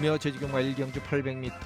금요 제주경마 1경주 800m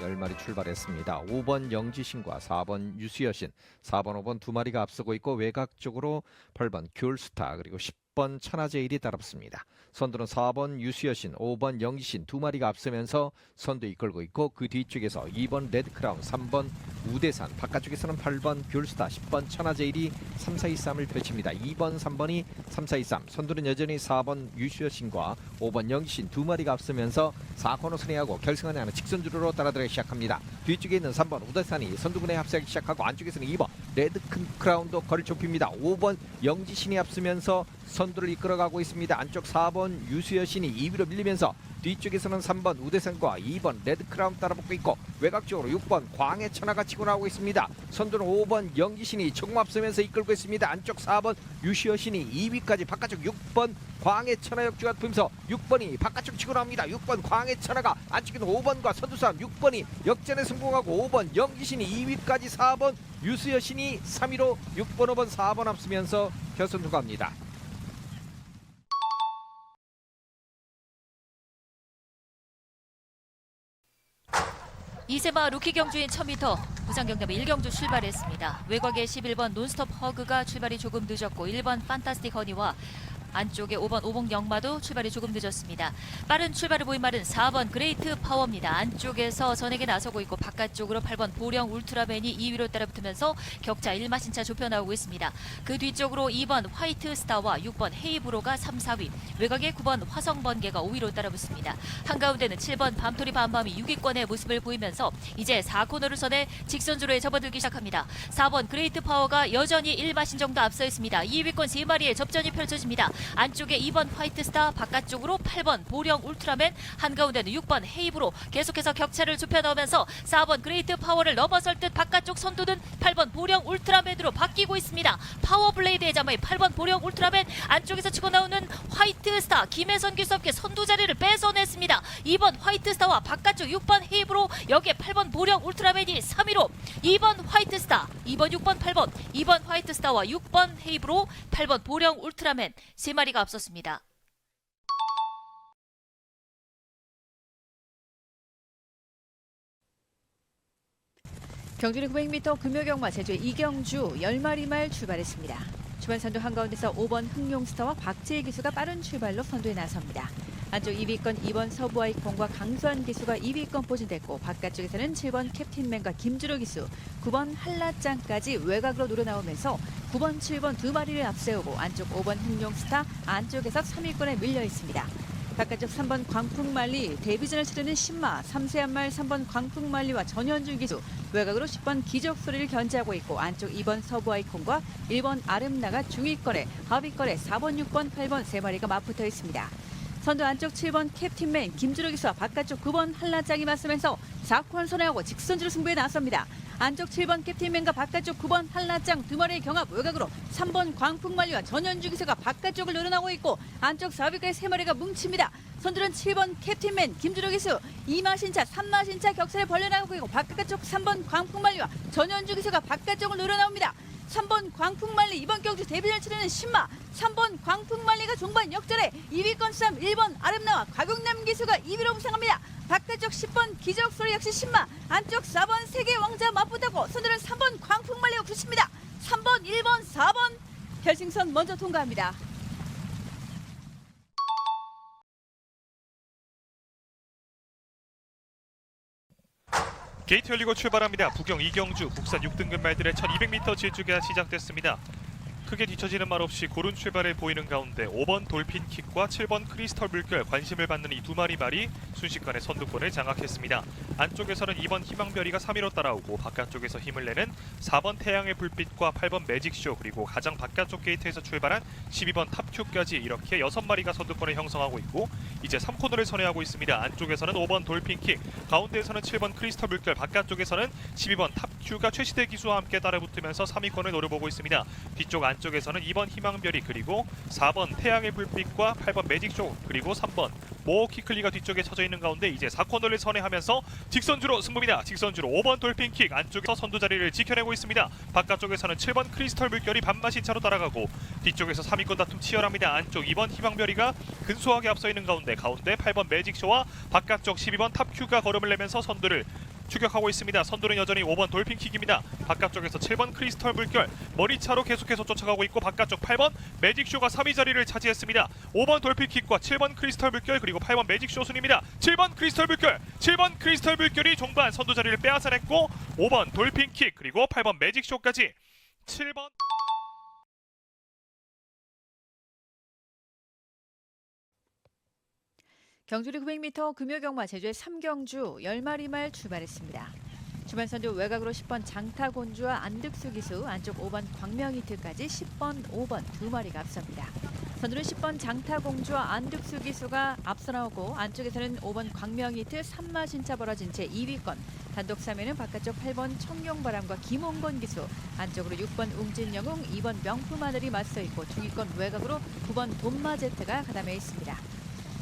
10마리 출발했습니다. 5번 영지신과 4번 유수여신, 4번 5번 두 마리가 앞서고 있고 외곽 쪽으로 8번 귤스타 그리고 10 번 천하제일이 따라붙습니다. 선두는 4번 유수여신, 5번 영지신 두 마리가 앞서면서 선두 이끌고 있고 그 뒤쪽에서 2번 레드크라운, 3번 우대산, 바깥쪽에서는 8번 귤스타, 10번 천하제일이 3, 4, 2, 3을 펼칩니다. 2번, 3번이 3, 4, 2, 3. 선두는 여전히 4번 유수여신과 5번 영신 두 마리가 앞서면서 4코너 선회하고 결승선에 하는 직선주로로 따라들어가기 시작합니다. 뒤쪽에 있는 3번 우대산이 선두군에 합세하기 시작하고 안쪽에서는 2번 레드큰 크라운도 거리를 좁힙니다. 5번 영지신이 앞서면서 선두를 이끌어가고 있습니다. 안쪽 4번 유수여신이 2위로 밀리면서 뒤쪽에서는 3번 우대산과 2번 레드크라운 따라붙고 있고 외곽쪽으로 6번 광해천하가 치고 나오고 있습니다. 선두는 5번 영기신이 조금 앞서면서 이끌고 있습니다. 안쪽 4번 유시여신이 2위까지 바깥쪽 6번 광해천하 역주가 보면서 6번이 바깥쪽 치고 나옵니다. 6번 광해천하가 안쪽에는 5번과 선두산 6번이 역전에 성공하고 5번 영기신이 2위까지 4번 유수여신이 3위로 6번 5번 4번 앞서면서 결선 통과합니다. 이세마 루키 경주인 1000m 부산 경남의 1경주 출발했습니다. 외곽에 11번 논스톱 허그가 출발이 조금 늦었고 1번 판타스틱 허니와 안쪽에 5번 오봉 영마도 출발이 조금 늦었습니다. 빠른 출발을 보인 말은 4번 그레이트 파워입니다. 안쪽에서 전에게 나서고 있고 바깥쪽으로 8번 보령 울트라맨이 2위로 따라붙으면서 격차 1마신 차 좁혀 나오고 있습니다. 그 뒤쪽으로 2번 화이트 스타와 6번 헤이브로가 3, 4위, 외곽에 9번 화성 번개가 5위로 따라붙습니다. 한가운데는 7번 밤토리 밤밤이 6위권의 모습을 보이면서 이제 4코너를 선해 직선주로에 접어들기 시작합니다. 4번 그레이트 파워가 여전히 1마신 정도 앞서 있습니다. 2위권 3마리의 접전이 펼쳐집니다. 안쪽에 2번 화이트 스타, 바깥쪽으로 8번 보령 울트라맨, 한가운데는 6번 헤이브로 계속해서 격차를 좁혀 나오면서 4번 그레이트 파워를 넘어설 듯 바깥쪽 선두는 8번 보령 울트라맨으로 바뀌고 있습니다. 파워 블레이드의 자마의 8번 보령 울트라맨 안쪽에서 치고 나오는 화이트 스타 김혜선 기수업계 선두 자리를. 2번 화이트 스타와 바깥쪽 6번 헤이브로 여기에 8번 보령 울트라맨이 3위로 2번 화이트 스타, 2번 6번 8번, 2번 화이트 스타와 6번 헤이브로 8번 보령 울트라맨 세 마리가 앞섰습니다. 경주는 900m 금요경마 제주 이경주 10마리 말 출발했습니다. 초반 선두 한가운데서 5번 흥용스타와 박지혜 기수가 빠른 출발로 선두에 나섭니다. 안쪽 2위권 2번 서부아이콘과 강수환 기수가 2위권 포진됐고 바깥쪽에서는 7번 캡틴맨과 김주로 기수, 9번 한라짱까지 외곽으로 노려 나오면서 9번, 7번 두 마리를 앞세우고 안쪽 5번 흥용스타 안쪽에서 3위권에 밀려 있습니다. 바깥쪽 3번 광풍말리 데뷔전을 치르는 신마 3세 한 말 3번 광풍말리와 전현주 기수 외곽으로 10번 기적소리를 견제하고 있고 안쪽 2번 서부아이콘과 1번 아름나가 중위권에 하위권에 4번 6번 8번 세 마리가 맞붙어 있습니다. 선두 안쪽 7번 캡틴맨 김주로 기수와 바깥쪽 9번 한라짱이 맞서면서 4코너 선회하고 직선주로 승부에 나섭니다. 안쪽 7번 캡틴맨과 바깥쪽 9번 한라짱 두 마리의 경합 외곽으로 3번 광풍말리와 전현주 기수가 바깥쪽을 늘어나고 있고 안쪽 4위까지 세 마리가 뭉칩니다. 선두는 7번 캡틴맨 김주로 기수 2마신차 3마신차 격차를 벌려나가고 있고 바깥쪽 3번 광풍말리와 전현주 기수가 바깥쪽을 늘어나옵니다. 3번 광풍말리 이번 경주 데뷔를 치르는 신마 3번 광풍말리가 종반 역전에 2위권 싸움 1번 아름나와 곽용남 기수가 2위로 부상합니다. 바깥쪽 10번 기적소리 역시 신마 안쪽 4번 세계 왕자 맞붙다고 선두는 3번 광풍말리가 붙습니다. 3번 1번 4번 결승선 먼저 통과합니다. 게이트 열리고 출발합니다. 부경 이경주 국산 6등급 말들의 1200m 질주가 시작됐습니다. 크게 뒤처지는 말 없이 고른 출발을 보이는 가운데 5번 돌핀킥과 7번 크리스털 물결 관심을 받는 이 두 마리 말이 순식간에 선두권을 장악했습니다. 안쪽에서는 2번 희망별이가 3위로 따라오고 바깥쪽에서 힘을 내는 4번 태양의 불빛과 8번 매직쇼 그리고 가장 바깥쪽 게이트에서 출발한 12번 탑큐까지 이렇게 6마리가 선두권을 형성하고 있고 이제 3코너를 선회하고 있습니다. 안쪽에서는 5번 돌핀킥, 가운데에서는 7번 크리스털 물결, 바깥쪽에서는 12번 탑큐가 최시대 기수와 함께 따라붙으면서 3위권을 노려보고 있습니다. 뒤쪽 안안 쪽에서는 2번 희망별이 그리고 4번 태양의 불빛과 8번 매직쇼 그리고 3번 모어 키클리가 뒤쪽에 쳐져 있는 가운데 이제 4코너를 선회하면서 직선주로 승부입니다. 직선주로 5번 돌핀킥 안쪽에서 선두 자리를 지켜내고 있습니다. 바깥쪽에서는 7번 크리스털 물결이 반마신 차로 따라가고 뒤쪽에서 3위권 다툼 치열합니다. 안쪽 2번 희망별이가 근소하게 앞서 있는 가운데 가운데 8번 매직쇼와 바깥쪽 12번 탑큐가 걸음을 내면서 선두를 추격하고 있습니다. 선두는 여전히 5번 돌핀킥입니다. 바깥쪽에서 7번 크리스털 물결 머리차로 계속해서 쫓아가고 있고 바깥쪽 8번 매직쇼가 3위 자리를 차지했습니다. 5번 돌핀킥과 7번 크리스털 물결 그리고 8번 매직쇼 순입니다. 7번 크리스털 물결 7번 크리스털 물결이 종반 선두 자리를 빼앗아냈고 5번 돌핀킥 그리고 8번 매직쇼까지 7번 경주리 900m 금요경마 제주의 3경주 10마리 말 출발했습니다. 주말 선두 외곽으로 10번 장타곤주와 안득수 기수, 안쪽 5번 광명이트까지 10번, 5번 두 마리가 앞섭니다. 선두는 10번 장타공주와 안득수 기수가 앞서 나오고 안쪽에서는 5번 광명이트 3마 신차 벌어진 채 2위권 단독 3위는 바깥쪽 8번 청룡바람과 김홍건 기수 안쪽으로 6번 웅진영웅 2번 명품하늘이 맞서 있고 중위권 외곽으로 9번 돈마제트가 가담해 있습니다.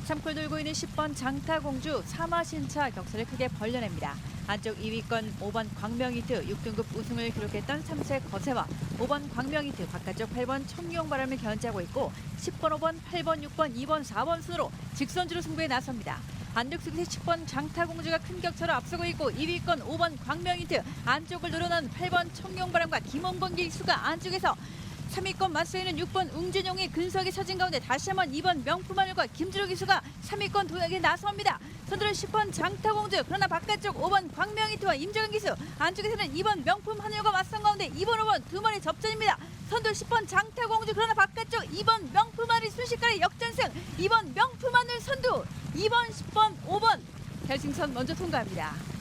참콜 돌고 있는 10번 장타공주 사마신차 격차를 크게 벌려냅니다. 안쪽 2위권 5번 광명이트 6등급 우승을 기록했던 3세 거세와 5번 광명이트 바깥쪽 8번 청룡바람을 견제하고 있고 10번 5번 8번 6번 2번 4번 순으로 직선주로 승부에 나섭니다. 안득수기의 10번 장타공주가 큰 격차로 앞서고 있고 2위권 5번 광명이트 안쪽을 노려는 8번 청룡바람과 김홍건 기수가 안쪽에서 3위권 맞서있는 6번 웅진용이 근석에 처진 가운데 다시 한번 2번 명품하늘과 김주로 기수가 3위권 도약에 나섭니다. 선두는 10번 장타공주 그러나 바깥쪽 5번 광명이트와 임정은 기수 안쪽에서는 2번 명품하늘과 맞선 가운데 2번 5번 두 마리 접전입니다. 선두 10번 장타공주 그러나 바깥쪽 2번 명품하늘 순식간에 역전승 2번 명품하늘 선두 2번 10번 5번 결승선 먼저 통과합니다.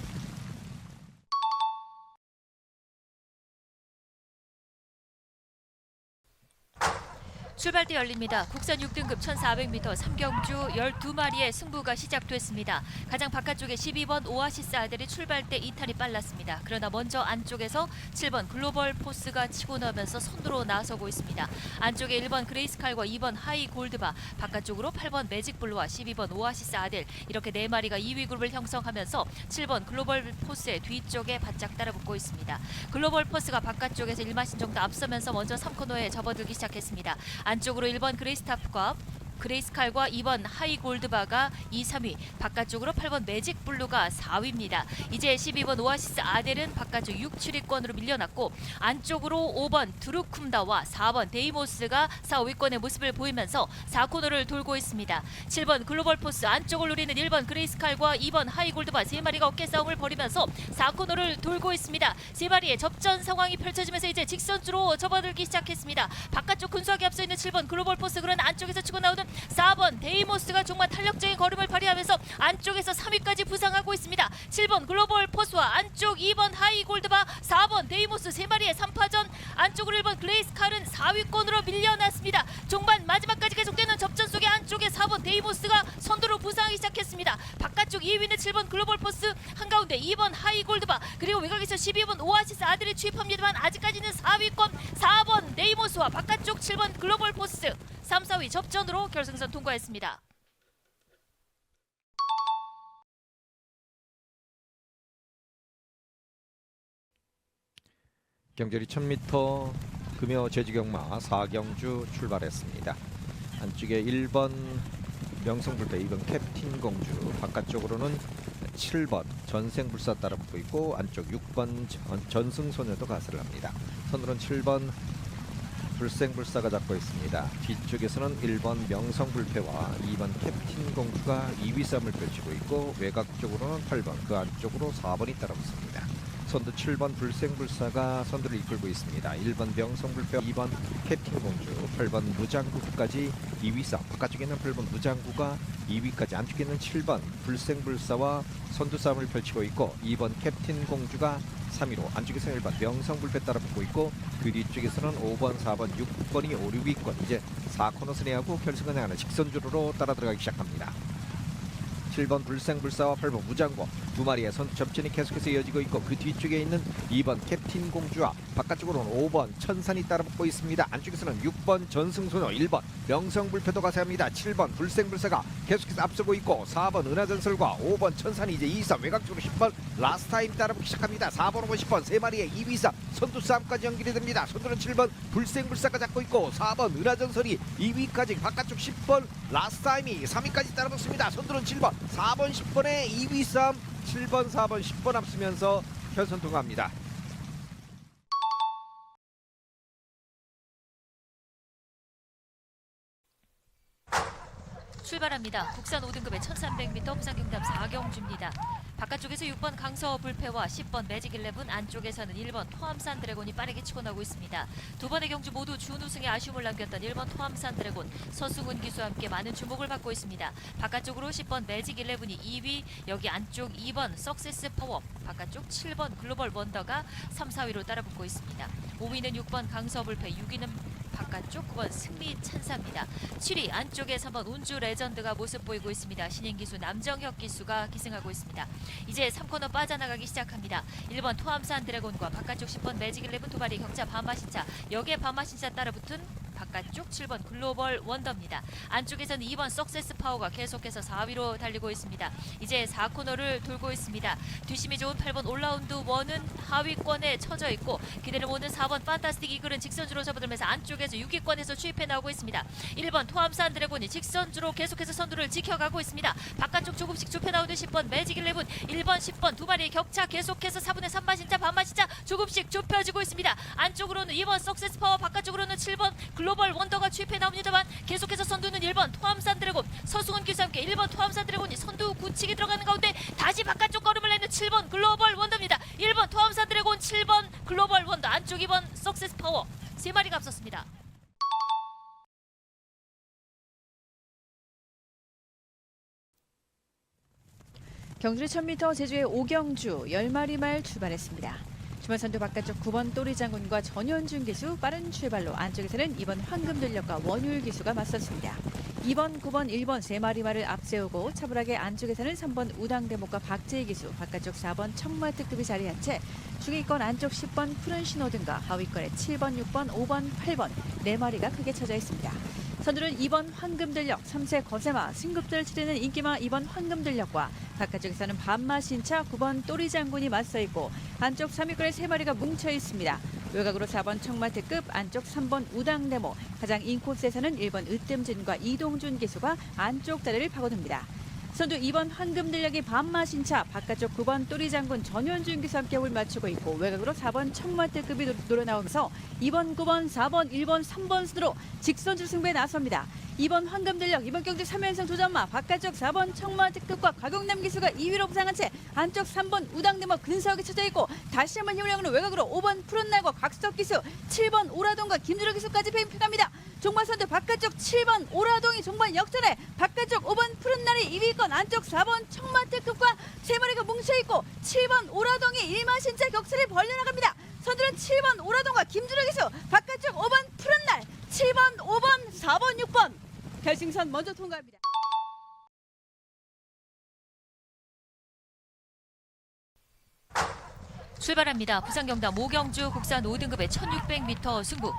출발대 열립니다. 국산 6등급 1400m 3경주 12마리의 승부가 시작됐습니다. 가장 바깥쪽에 12번 오아시스 아들이 출발대 이탈이 빨랐습니다. 그러나 먼저 안쪽에서 7번 글로벌 포스가 치고 나면서 선두로 나서고 있습니다. 안쪽에 1번 그레이스칼과 2번 하이 골드바, 바깥쪽으로 8번 매직블루와 12번 오아시스 아들 이렇게 네 마리가 2위 그룹을 형성하면서 7번 글로벌 포스의 뒤쪽에 바짝 따라붙고 있습니다. 글로벌 포스가 바깥쪽에서 1마신 정도 앞서면서 먼저 3코너에 접어들기 시작했습니다. 안 쪽으로 1번 그레이스타프과 그레이스칼과 2번 하이골드바가 2, 3위, 바깥쪽으로 8번 매직블루가 4위입니다. 이제 12번 오아시스 아델은 바깥쪽 6, 7위권으로 밀려났고 안쪽으로 5번 드루쿰다와 4번 데이모스가 4, 5위권의 모습을 보이면서 4코너를 돌고 있습니다. 7번 글로벌 포스 안쪽을 노리는 1번 그레이스칼과 2번 하이골드바 세 마리가 어깨 싸움을 벌이면서 4코너를 돌고 있습니다. 세 마리의 접전 상황이 펼쳐지면서 이제 직선주로 접어들기 시작했습니다. 바깥쪽 근소하게 앞서 있는 7번 글로벌 포스 그런 안쪽에서 치고 나오는 4번 데이모스가 정말 탄력적인 걸음을 발휘하면서 안쪽에서 3위까지 부상하고 있습니다. 7번 글로벌 포스와 안쪽 2번 하이 골드바 4번 데이모스 세 마리의 3파전 안쪽으로 1번 글레이스 칼은 4위권으로 밀려났습니다. 종반 마지막까지 계속되는 접전 속에 안쪽에 4번 데이모스가 선두로 부상하기 시작했습니다. 바깥쪽 2위는 7번 글로벌 포스 한 가운데 2번 하이골드바 그리고 외곽에서 12번 오아시스 아들이 취입합니다만 아직까지는 4위권 4번 데이모스와 바깥쪽 7번 글로벌 포스 3, 4위 접전으로 결승선 통과했습니다. 경절이 1000m 금요 제주경마 4경주 출발했습니다. 안쪽에 1번 명성불배 2번 캡틴 공주 바깥쪽으로는 7번 전생불사 따라 붙고 있고 안쪽 6번 전, 전승소녀도 가설을 합니다. 선두는 7번 불생불사가 잡고 있습니다. 뒤쪽에서는 1번 명성불패와 2번 캡틴 공주가 2위 싸움을 펼치고 있고 외곽 쪽으로는 8번 그 안쪽으로 4번이 따라붙습니다. 선두 7번 불생불사가 선두를 이끌고 있습니다. 1번 명성불패, 2번 캡틴 공주, 8번 무장구까지 2위 싸움. 바깥쪽에는 8번 무장구가 2위까지, 안쪽에는 7번 불생불사와 선두 싸움을 펼치고 있고 2번 캡틴 공주가 3위로 안쪽에서는 1번 명성불패 따라붙고 있고 그 뒤쪽에서는 5번, 4번, 6번이 5, 6위권 이제 4코너 순회하고 결승을 향하는 직선주로로 따라 들어가기 시작합니다. 7번 불생불사와 8번 무장고 두 마리의 선 접전이 계속해서 이어지고 있고 그 뒤쪽에 있는 2번 캡틴 공주와 바깥쪽으로는 5번 천산이 따라붙고 있습니다. 안쪽에서는 6번 전승소녀 1번 명성불패도 가 세합니다. 7번 불생불사가 계속해서 앞서고 있고 4번 은하전설과 5번 천산이 이제 2, 3 외곽쪽으로 10번 라스타임 따라붙기 시작합니다. 4번, 5번, 10번 세 마리의 2, 2, 3 선두 싸움까지 연결이 됩니다. 선두는 7번 불생불사가 잡고 있고 4번 은하전설이 2위까지 바깥쪽 10번 라스타임이 3위까지 따라붙습니다. 선두는 7번, 4번, 10번의 2위 싸움 7번, 4번, 10번 앞서면서 결선 통과합니다. 출발합니다. 국산 5등급의 1300m 부산경담 4경주입니다. 바깥쪽에서 6번 강서 불패와 10번 매직 11 안쪽에서는 1번 토암산 드래곤이 빠르게 치고 나오고 있습니다. 두 번의 경주 모두 준우승에 아쉬움을 남겼던 1번 토암산 드래곤 서승훈 기수와 함께 많은 주목을 받고 있습니다. 바깥쪽으로 10번 매직 11이 2위 여기 안쪽 2번 석세스 파워 바깥쪽 7번 글로벌 원더가 3, 4위로 따라붙고 있습니다. 5위는 6번 강서 불패 6위는 바깥쪽 9번 승리 찬사입니다. 7위 안쪽에 3번 운주 레전드가 모습 보이고 있습니다. 신인 기수 남정혁 기수가 기승하고 있습니다. 이제 3코너 빠져나가기 시작합니다. 1번 토암산 드래곤과 바깥쪽 10번 매직 11 도발이 격자 반마신차 여기에 반마신차 따라 붙은 바깥쪽 7번 글로벌 원더입니다. 안쪽에서는 2번 석세스 파워가 계속해서 4위로 달리고 있습니다. 이제 4코너를 돌고 있습니다. 뒷심이 좋은 8번 올라운드 원은 하위권에 처져 있고 기대를 모는 4번 판타스틱 이글은 직선주로 접어들면서 안쪽에서 6위권에서 추입해 나오고 있습니다. 1번 토암산 드래곤이 직선주로 계속해서 선두를 지켜가고 있습니다. 바깥쪽 조금씩 좁혀 나오는 10번 매직 11, 1번 10번 두 마리의 격차 계속해서 4분의 3마신차 반마신차 조금씩 좁혀지고 있습니다. 안쪽으로는 2번 석세스 파워 바깥쪽으로는 7번 글로벌 원더가 추입해 나옵니다만 계속해서 선두는 1번 토암산 드래곤 서승훈 기수와 함께 1번 토암산 드래곤이 선두 굳히게 들어가는 가운데 다시 바깥쪽 걸음을 내는 7번 글로벌 원더입니다. 1번 토암산 드래곤 7번 글로벌 원더 안쪽 2번 석세스 파워 세 마리가 앞섰습니다. 경주리 1000m 제주의 오경주 10마리 말 출발했습니다. 주말 선두 바깥쪽 9번 또리 장군과 전현준 기수 빠른 출발로 안쪽에서는 2번 황금들력과 원율 기수가 맞섰습니다. 2번, 9번, 1번 세 마리 말을 앞세우고 차분하게 안쪽에서는 3번 우당대목과 박재희 기수, 바깥쪽 4번 청마특급이 자리한 채 중위권 안쪽 10번 푸른 신호 등과 하위권에 7번, 6번, 5번, 8번 네 마리가 크게 쳐져 있습니다. 선두는 2번 황금들력, 3세 거세마, 승급들 치르는 인기마 2번 황금들력과 바깥쪽에서는 반마 신차 9번 또리 장군이 맞서 있고 안쪽 3위권에 세 마리가 뭉쳐 있습니다. 외곽으로 4번 청마특급, 안쪽 3번 우당네모, 가장 인코스에서는 1번 으뜸진과 이동준 기수가 안쪽 자리를 파고듭니다. 선두 2번 황금들력이 반마 신 차, 바깥쪽 9번 또리 장군 전현준 기수 함께 을 맞추고 있고 외곽으로 4번 청마특급이 노- 노려나오면서 2번, 9번, 4번, 1번, 3번 순으로 직선주 승부에 나섭니다. 2번 황금들력, 이번 경주 3연승 도전마, 바깥쪽 4번 청마특급과 곽용남 기수가 2위로 부상한 채 안쪽 3번 우당대모 근서하게 쳐져 있고 다시 한번 힘을 양으로 외곽으로 5번 푸른날과 곽석 기수, 7번 오라동과 김주로 기수까지 팽팽합니다. 종말 선두 바깥쪽 7번 오라동이 종말 역전에 바깥쪽 5번 푸른날이 2위권 안쪽 4번 청마특급과 세 마리가 뭉쳐있고 7번 오라동이 1마 신차 격차를 벌려나갑니다. 선두는 7번 오라동과 김주로 기수 바깥쪽 5번 푸른날 7번 5번 4번 6번 결승선 먼저 통과합니다. 출발합니다. 부산경담 오경주 국산 5등급의 1600m 승부.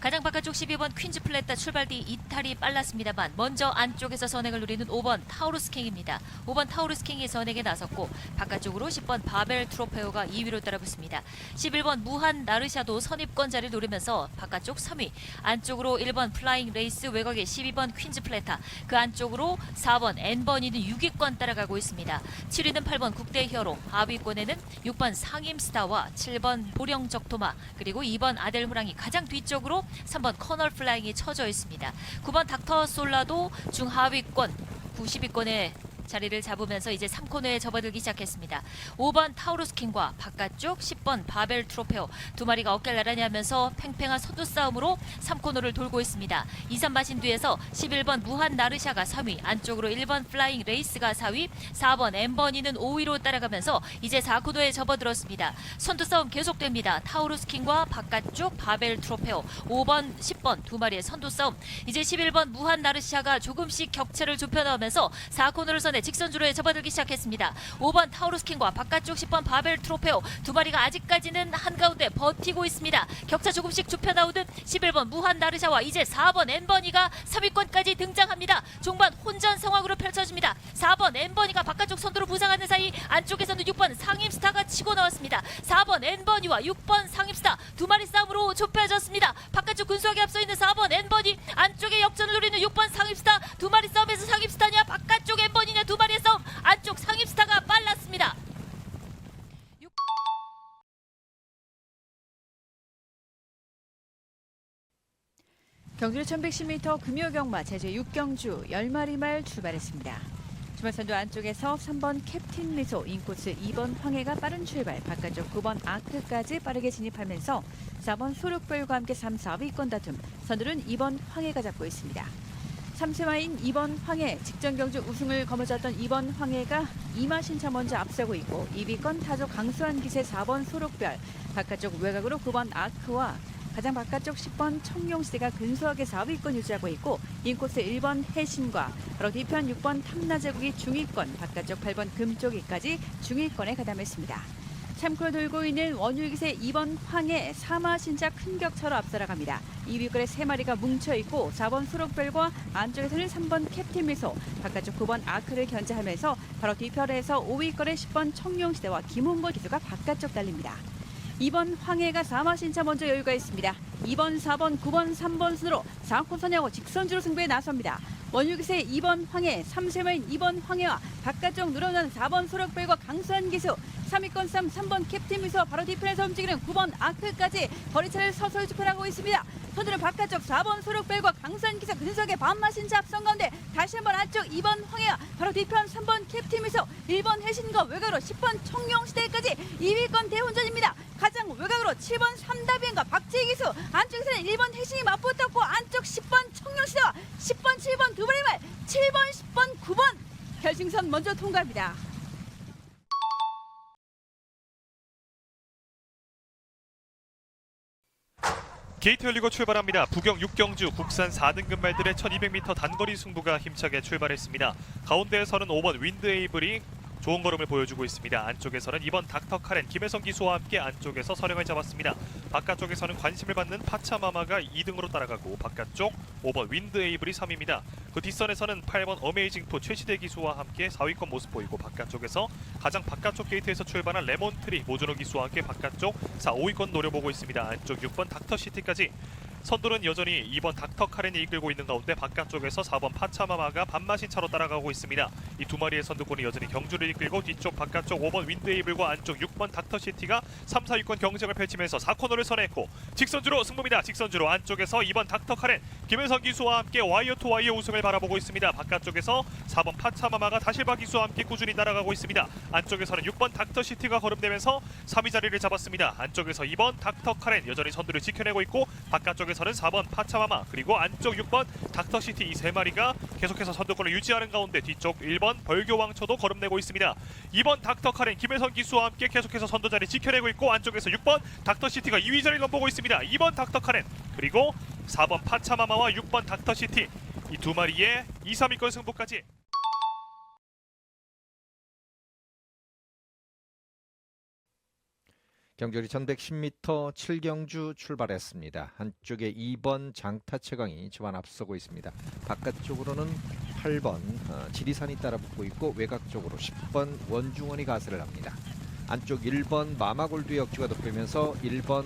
가장 바깥쪽 12번 퀸즈 플랫다 출발 뒤 이탈이 빨랐습니다만 먼저 안쪽에서 선행을 노리는 5번 타우루스 킹입니다. 5번 타우루스 킹이 선행에 나섰고 바깥쪽으로 10번 바벨 트로페오가 2위로 따라붙습니다. 11번 무한 나르샤도 선입권 자리를 노리면서 바깥쪽 3위, 안쪽으로 1번 플라잉 레이스 외곽에 12번 퀸즈 플래타, 그 안쪽으로 4번 엔버니는 6위권 따라가고 있습니다. 7위는 8번 국대 히어로, 하위권에는 6번 상임스타와 7번 보령적토마, 그리고 2번 아델 후랑이 가장 뒤쪽으로 3번 커널 플라잉이 쳐져 있습니다. 9번 닥터 솔라도 중하위권 90위권에 자리를 잡으면서 이제 3코너에 접어들기 시작했습니다. 5번 타우루스 킹과 바깥쪽 10번 바벨 트로페오 두 마리가 어깨를 나란히 하면서 팽팽한 선두 싸움으로 3코너를 돌고 있습니다. 2, 3마신 뒤에서 11번 무한 나르샤가 3위, 안쪽으로 1번 플라잉 레이스가 4위, 4번 엠버니는 5위로 따라가면서 이제 4코너에 접어들었습니다. 선두 싸움 계속됩니다. 타우루스 킹과 바깥쪽 바벨 트로페오 5번, 10번 두 마리의 선두 싸움. 이제 11번 무한 나르샤가 조금씩 격차를 좁혀 나오면서 4코너를 선에 가운데 직선주로에 접어들기 시작했습니다. 5번 타우루스킹과 바깥쪽 10번 바벨 트로페오 두 마리가 아직까지는 한가운데 버티고 있습니다. 격차 조금씩 좁혀 나오듯 11번 무한 나르샤와 이제 4번 엠버니가 3위권까지 등장합니다. 종반 혼전 상황으로 펼쳐집니다. 4번 엠버니가 바깥쪽 선두로 부상하는 사이 안쪽에서는 6번 상임스타가 치고 나왔습니다. 4번 엠버니와 6번 상임스타 1110m 금요경마 제주 6경주 10마리 말 출발했습니다. 주말선도 안쪽에서 3번 캡틴 미소, 인코스 2번 황해가 빠른 출발, 바깥쪽 9번 아크까지 빠르게 진입하면서 4번 소륙별과 함께 3, 4위권 다툼, 선두는 2번 황해가 잡고 있습니다. 3세마인 2번 황해, 직전 경주 우승을 거머쥐었던 2번 황해가 이마신차 먼저 앞서고 있고 2위권 타조 강수한 기세 4번 소록별, 바깥쪽 외곽으로 9번 아크와 가장 바깥쪽 10번 청룡시대가 근소하게 4위권 유지하고 있고 인코스 1번 해신과 바로 뒤편 6번 탐나제국이 중위권, 바깥쪽 8번 금쪽이까지 중위권에 가담했습니다. 참고로 돌고 있는 원유기세 2번 황해 사마신차 큰 격차로 앞서나갑니다. 2위권에 3마리가 뭉쳐있고 4번 수록별과 안쪽에서는 3번 캡틴 미소, 바깥쪽 9번 아크를 견제하면서 바로 뒤편에서 5위권에 10번 청룡시대와 김홍걸 기수가 바깥쪽 달립니다. 2번 황해가 사마신차 먼저 여유가 있습니다. 2번, 4번, 9번, 3번 순으로 4코 선야고 직선주로 승부에 나섭니다. 원유기세 2번 황해, 3세마인 2번 황해와 바깥쪽 늘어난 4번 소력별과 강수한 기수, 3위권 3, 3번 캡틴 미소 바로 뒤편에서 움직이는 9번 아크까지 거리차를 서서히 좁혀나가고 있습니다. 선두는 바깥쪽 4번 소력별과 강수한 기수 근석의 반마신 차 앞선 가운데 다시 한번 안쪽 2번 황해와 바로 뒤편 3번 캡틴 미소, 1번 해신과 외곽으로 10번 청룡시대까지 2위권 대혼전입니다. 가장 외곽으로 7번 삼다비엔과 박재희 기수 안쪽에서는 1번 해신이 맞붙었고 안쪽 10번 청룡시대와 10번 7번 두 마리 말 7번 10번 9번 결승선 먼저 통과합니다. 게이트 열리고 출발합니다. 부경 6경주 국산 4등급 말들의 1200m 단거리 승부가 힘차게 출발했습니다. 가운데에서는 5번 윈드 에이블이 좋은 걸음을 보여주고 있습니다. 안쪽에서는 2번 닥터 카렌 김혜성 기수와 함께 안쪽에서 선행을 잡았습니다. 바깥쪽에서는 관심을 받는 파차마마가 2등으로 따라가고 바깥쪽 5번 윈드 에이블이 3위입니다. 그 뒷선에서는 8번 어메이징 포 최시대 기수와 함께 4위권 모습 보이고 바깥쪽에서 가장 바깥쪽 게이트에서 출발한 레몬트리 모준호 기수와 함께 바깥쪽 4, 5위권 노려보고 있습니다. 안쪽 6번 닥터 시티까지 선두는 여전히 2번 닥터 카렌이 이끌고 있는 가운데 바깥쪽에서 4번 파차마마가 반마신 차로 따라가고 있습니다. 이 두 마리의 선두권이 여전히 경주를 이끌고 뒤쪽 바깥쪽 5번 윈드에이블과 안쪽 6번 닥터 시티가 3, 4위권 경쟁을 펼치면서 4코너를 선회했고 직선주로 승부입니다. 직선주로 안쪽에서 2번 닥터 카렌 김현석 기수와 함께 와이어 투 와이어 우승을 바라보고 있습니다. 바깥쪽에서 4번 파차마마가 다실바 기수와 함께 꾸준히 따라가고 있습니다. 안쪽에서는 6번 닥터 시티가 거름되면서 3위 자리를 잡았습니다. 안쪽에서 2번 닥터 카렌 여전히 선두를 지켜내고 있고 바깥쪽에 서는 4번 파차마마 그리고 안쪽 6번 닥터 시티 이 세 마리가 계속해서 선두권을 유지하는 가운데 뒤쪽 1번 벌교왕초도 거름내고 있습니다. 2번 닥터 카렌 김혜선 기수와 함께 계속해서 선두 자리 지켜내고 있고 안쪽에서 6번 닥터 시티가 2위 자리를 넘보고 있습니다. 2번 닥터 카렌 그리고 4번 파차마마와 6번 닥터 시티 이 두 마리의 2, 3위권 승부까지 경주리 1110m 7경주 출발했습니다. 한쪽에 2번 장타 최강이 저만 앞서고 있습니다. 바깥쪽으로는 8번 어, 지리산이 따라붙고 있고 외곽 쪽으로 10번 원중원이 가세를 합니다. 안쪽 1번 마마골드 역주가 덮으면서 1번,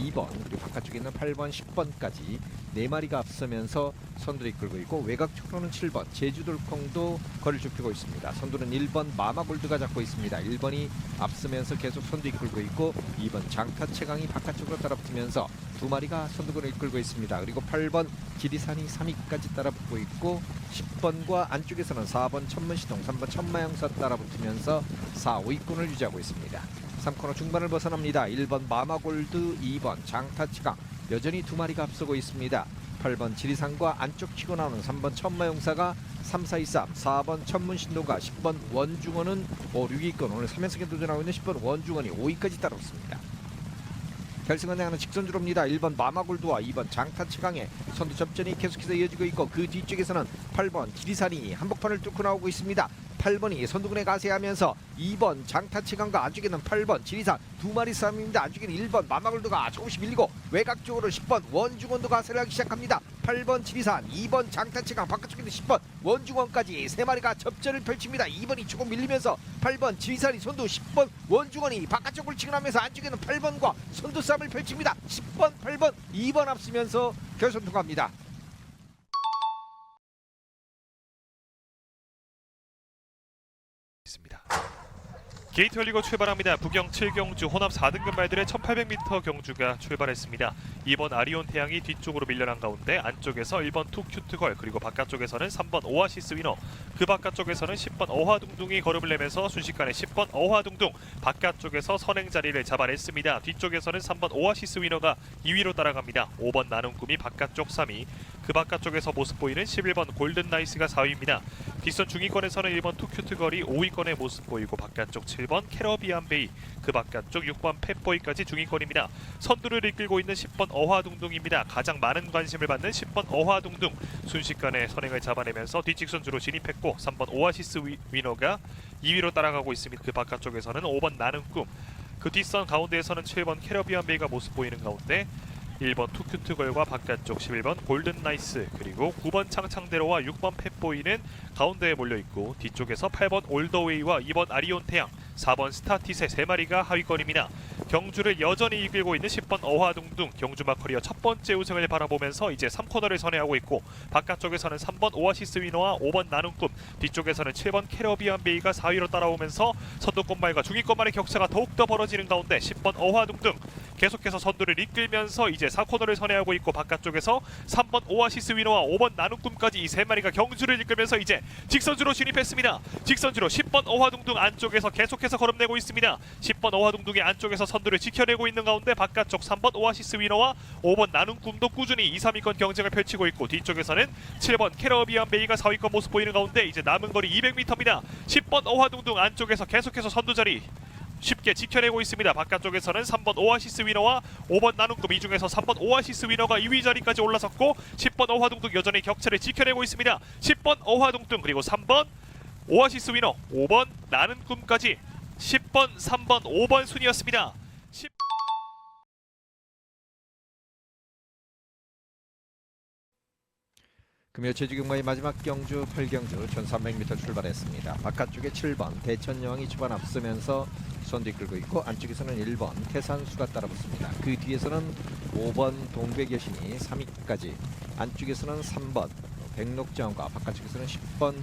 2번 그리고 바깥쪽에 있는 8번, 10번까지 네 마리가 앞서면서 선두를 이끌고 있고 외곽 쪽으로는 7번 제주돌콩도 거리를 좁히고 있습니다. 선두는 1번 마마골드가 잡고 있습니다. 1번이 앞서면서 계속 선두 이끌고 있고 2번 장타 최강이 바깥쪽으로 따라붙으면서 두 마리가 선두권을 이끌고 있습니다. 그리고 8번 지리산이 3위까지 따라붙고 있고 10번과 안쪽에서는 4번 천문시동, 3번 천마영사 따라붙으면서 4, 5위권을 유지하고 있습니다. 3코너 중반을 벗어납니다. 1번 마마골드, 2번 장타치강 여전히 두 마리가 앞서고 있습니다. 8번 지리산과 안쪽 치고 나오는 3번 천마용사가 3, 4, 2, 3, 4번 천문신도가 10번 원중원은 5, 6위권 오늘 3연승에 도전하고 있는 10번 원중원이 5위까지 따라붙습니다. 결승은 향하는 직선주로입니다. 1번 마마골드와 2번 장타치강의 선두 접전이 계속해서 이어지고 있고 그 뒤쪽에서는 8번 지리산이 한복판을 뚫고 나오고 있습니다. 8번이 선두군에 가세하면서 2번 장타치강과 안쪽에는 8번 지리산 두 마리 싸움입니다. 안쪽에는 1번 마마골드가 조금씩 밀리고 외곽 쪽으로 10번 원중원도 가세를 하기 시작합니다. 8번 지리산, 2번 장타치강 바깥쪽에는 10번 원중원까지 세 마리가 접전을 펼칩니다. 2번이 조금 밀리면서 8번 지리산이 선두 10번 원중원이 바깥쪽을 치근하면서 안쪽에는 8번과 선두 싸움을 펼칩니다. 10번, 8번, 2번 앞서면서 결선 통과합니다. 게이트 열리고 출발합니다. 부경 7경주 혼합 4등급 말들의 1800m 경주가 출발했습니다. 2번 아리온 태양이 뒤쪽으로 밀려난 가운데 안쪽에서 1번 투큐트걸 그리고 바깥쪽에서는 3번 오아시스 위너 그 바깥쪽에서는 10번 어화둥둥이 걸음을 내면서 순식간에 10번 어화둥둥 바깥쪽에서 선행 자리를 잡아냈습니다. 뒤쪽에서는 3번 오아시스 위너가 2위로 따라갑니다. 5번 나눔 꿈이 바깥쪽 3위 그 바깥쪽에서 모습 보이는 11번 골든 나이스가 4위입니다. 뒷선 중위권에서는 1번 투큐트걸이 5위권의 모습 보이고 바깥쪽 7번 캐러비안 베이 그 바깥쪽 6번 펫보이까지 중위권입니다. 선두를 이끌고 있는 10번 어화둥둥입니다. 가장 많은 관심을 받는 10번 어화둥둥 순식간에 선행을 잡아내면서 뒷직선주로 진입했고 3번 오아시스 위, 위너가 2위로 따라가고 있습니다. 그 바깥쪽에서는 5번 나는 꿈, 그 뒷선 가운데에서는 7번 캐러비안 베이가 모습 보이는 가운데 1번 투큐트걸과 바깥쪽 11번 골든 나이스 그리고 9번 창창대로와 6번 펫보이는 가운데에 몰려 있고 뒤쪽에서 8번 올더웨이와 2번 아리온 태양 4번 스타티세 세 마리가 하위권입니다. 경주를 여전히 이끌고 있는 10번 어화둥둥 경주마 커리어 첫 번째 우승을 바라보면서 이제 3코너를 선회하고 있고 바깥쪽에서는 3번 오아시스 위너와 5번 나눔 꿈 뒤쪽에서는 7번 캐러비안 베이가 4위로 따라오면서 선두권말과 중위권말의 격차가 더욱더 벌어지는 가운데 10번 어화둥둥 계속해서 선두를 이끌면서 이제 4코너를 선회하고 있고 바깥쪽에서 3번 오아시스 위너와 5번 나눔 꿈까지 이 세 마리가 경주를 이끌면서 이제 직선주로 진입했습니다. 직선주로 10번 어화둥둥 안쪽에서 계속해서 걸음내고 있습니다. 10번 어화둥둥이 안쪽에서 선두를 지켜내고 있는 가운데 바깥쪽 3번 오아시스 위너와 5번 나눔 꿈도 꾸준히 2, 3위권 경쟁을 펼치고 있고 뒤쪽에서는 7번 캐러비안 베이가 4위권 모습 보이는 가운데 이제 남은 거리 200m입니다. 10번 어화둥둥 안쪽에서 계속해서 선두 자리 쉽게 지켜내고 있습니다. 바깥쪽에서는 3번 오아시스 위너와 5번 나눔급 이 중에서 3번 오아시스 위너가 2위 자리까지 올라섰고 10번 어화둥둥 여전히 격차를 지켜내고 있습니다. 10번 어화둥둥 그리고 3번 오아시스 위너 5번 나는 꿈까지 10번 3번 5번 순이었습니다. 10... 금요 제주경마의 마지막 경주 8경주 1300m 출발했습니다. 바깥쪽에 7번 대천여왕이 초반 앞서면서 선두 이끌고 있고 안쪽에서는 1번 태산수가 따라붙습니다. 그 뒤에서는 5번 동백여신이 3위까지 안쪽에서는 3번 백록장과 바깥쪽에서는 10번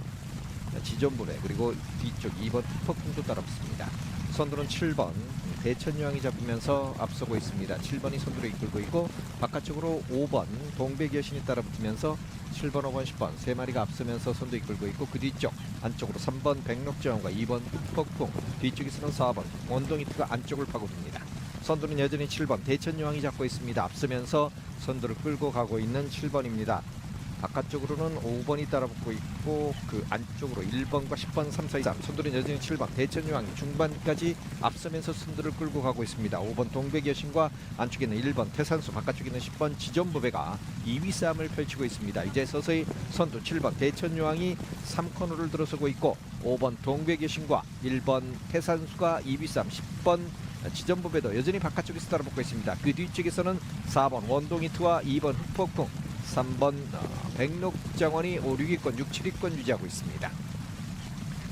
지존부레 그리고 뒤쪽 2번 푸퍼풍도 따라붙습니다. 선두는 7번 대천여왕이 잡으면서 앞서고 있습니다. 7번이 선두를 이끌고 있고 바깥쪽으로 5번 동백여신이 따라붙으면서 7번, 5번, 10번 세 마리가 앞서면서 선두 이끌고 있고 그 뒤쪽 안쪽으로 3번 백록정과 2번 흑폭풍 뒤쪽에서는 4번 원동이트가 안쪽을 파고듭니다. 선두는 여전히 7번 대천여왕이 잡고 있습니다. 앞서면서 선두를 끌고 가고 있는 7번입니다. 바깥쪽으로는 5번이 따라붙고 있고 그 안쪽으로 1번과 10번, 3, 4, 2, 3 선두는 여전히 7번 대천여왕이 중반까지 앞서면서 선두를 끌고 가고 있습니다. 5번 동백여신과 안쪽에는 1번 태산수 바깥쪽에는 10번 지존부배가 2위 싸움을 펼치고 있습니다. 이제 서서히 선두 7번 대천여왕이 3코너를 들어서고 있고 5번 동백여신과 1번 태산수가 2위 싸움 10번 지점부배도 여전히 바깥쪽에서 따라붙고 있습니다. 그 뒤쪽에서는 4번 원동이트와 2번 흑폭풍 3번 어, 백록정원이 5, 6위권, 6, 7위권 유지하고 있습니다.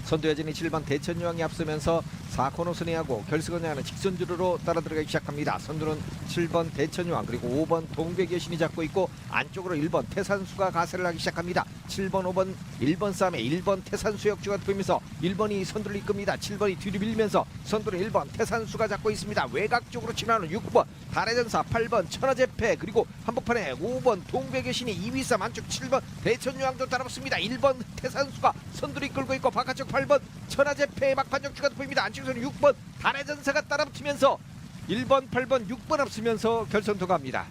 선두 여전히 7번 대천여왕이 앞서면서 4코너 선회하고 결승선회하는 직선주로로 따라 들어가기 시작합니다. 선두는 7번 대천여왕 그리고 5번 동백 여신이 잡고 있고 안쪽으로 1번 태산수가 가세를 하기 시작합니다. 7번, 5번, 1번 싸움에 1번 태산수 역주가 보이면서 1번이 선두를 이끕니다. 7번이 뒤로 밀면서 선두는 1번 태산수가 잡고 있습니다. 외곽 쪽으로 치나는 6번 달해전사 8번 천하제패 그리고 한복판에 5번 동백 여신이 2위 싸움 안쪽 7번 대천여왕도 따라붙습니다. 1번 태산수가 선두를 이끌고 있고 바깥쪽 8번 천하제패의 막판 역주가 보입니다. 안쪽에서는 6번 달해전사가 따라붙으면서 1번, 8번, 6번 앞서면서 결선 통과합니다.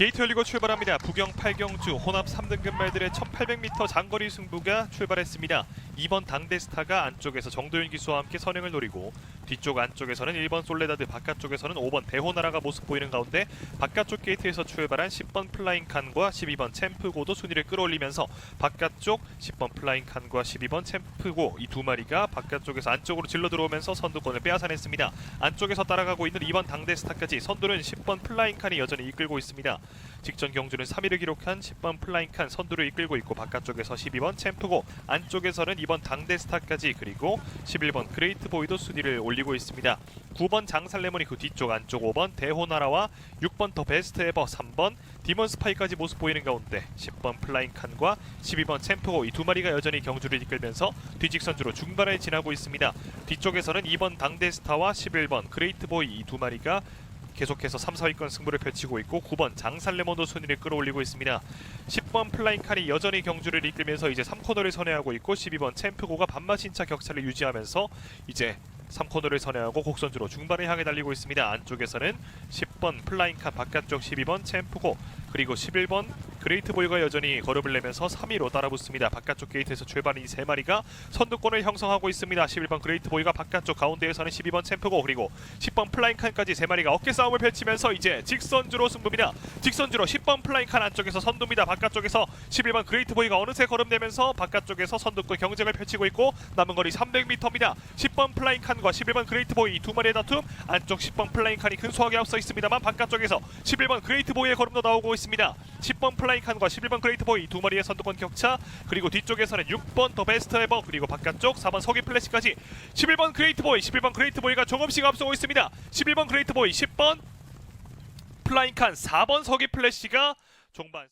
게이트 열리고 출발합니다. 부경 8경주 혼합 3등급 말들의 1800m 장거리 승부가 출발했습니다. 2번 당대스타가 안쪽에서 정도윤 기수와 함께 선행을 노리고 뒤쪽 안쪽에서는 1번 솔레다드 바깥쪽에서는 5번 대호나라가 모습 보이는 가운데 바깥쪽 게이트에서 출발한 10번 플라잉 칸과 12번 챔프고도 순위를 끌어올리면서 바깥쪽 10번 플라잉 칸과 12번 챔프고 이 두 마리가 바깥쪽에서 안쪽으로 질러 들어오면서 선두권을 빼앗아냈습니다. 안쪽에서 따라가고 있는 2번 당대스타까지 선두는 10번 플라잉 칸이 여전히 이끌고 있습니다. 직전 경주는 3위를 기록한 10번 플라잉 칸 선두를 이끌고 있고 바깥쪽에서 12번 챔프고 안쪽에서는 2번 당대스타까지 그리고 11번 그레이트 보이도 순위를 올리고 있습니다. 9번 장살레몬이 그 뒤쪽 안쪽 5번 대호나라와 6번 더 베스트 에버 3번 디먼 스파이까지 모습 보이는 가운데 10번 플라잉 칸과 12번 챔프고 이 두 마리가 여전히 경주를 이끌면서 뒤직선주로 중반을 지나고 있습니다. 뒤쪽에서는 2번 당대스타와 11번 그레이트 보이 이 두 마리가 계속해서 3, 4위권 승부를 펼치고 있고 9번 장살레몬도 순위를 끌어올리고 있습니다. 10번 플라잉 칸이 여전히 경주를 이끌면서 이제 3코너를 선회하고 있고 12번 챔프고가 반마신차 격차를 유지하면서 이제 3코너를 선회하고 곡선주로 중반을 향해 달리고 있습니다. 안쪽에서는 10번 플라잉 칸 바깥쪽 12번 챔프고 그리고 11번 그레이트 보이가 여전히 걸음을 내면서 3위로 따라붙습니다. 바깥쪽 게이트에서 출발한 이세 마리가 선두권을 형성하고 있습니다. 11번 그레이트 보이가 바깥쪽 가운데에서는 12번 챔프고 그리고 10번 플라잉 칸까지 세 마리가 어깨 싸움을 펼치면서 이제 직선주로 승부입니다. 직선주로 10번 플라잉 칸 안쪽에서 선두입니다. 바깥쪽에서 11번 그레이트 보이가 어느새 걸음내면서 바깥쪽에서 선두권 경쟁을 펼치고 있고 남은 거리 300m입니다. 10번 플라잉 칸과 11번 그레이트 보이 이두 마리의 다툼 안쪽 10번 플라잉 칸이 근소하게 앞서 있습니다만 바깥쪽에서 11번 그레이트 보이의 걸음도 나오고 있습니다. 10번 플라잉 칸과 11번 그레이트 보이 이두 마리의 선두권 격차 그리고 뒤쪽에서는 6번 더 베스트 에버 그리고 바깥쪽 4번 서기 플래시까지 11번 그레이트 보이 11번 그레이트 보이가 조금씩 앞서고 있습니다. 11번 그레이트 보이 10번 플라잉 칸 4번 서기 플래시가 종반